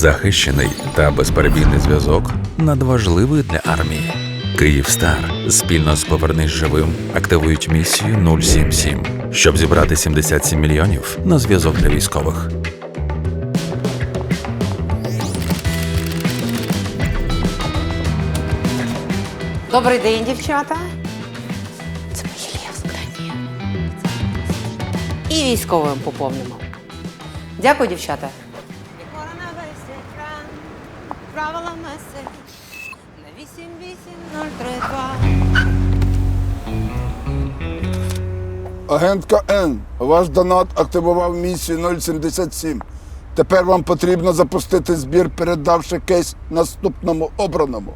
Захищений та безперебійний зв'язок надважливий для армії. Київстар спільно з Повернись живим активують місію 077, щоб зібрати 77 мільйонів на зв'язок для військових. Добрий день, дівчата. Це моє завдання. І військовим поповнимо. Дякую, дівчата. Правила меседж на 88032 Агентка Н, ваш донат активував місію 077. Тепер вам потрібно запустити збір, передавши кейс наступному обраному.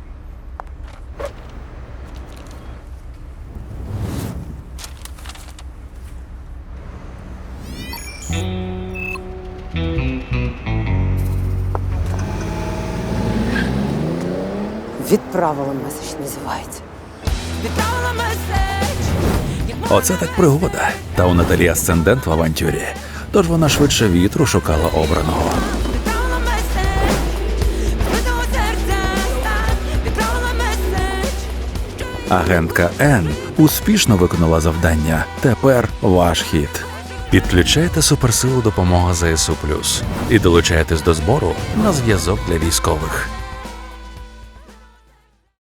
Відправила меседж називається. Відправила меседж Оце так пригода. Та у Наталі асцендент в авантюрі. Тож вона швидше вітру шукала обраного. Агентка Н успішно виконала завдання. Тепер ваш хід. Підключайте суперсилу допомога ЗСУ і долучайтесь до збору на зв'язок для військових.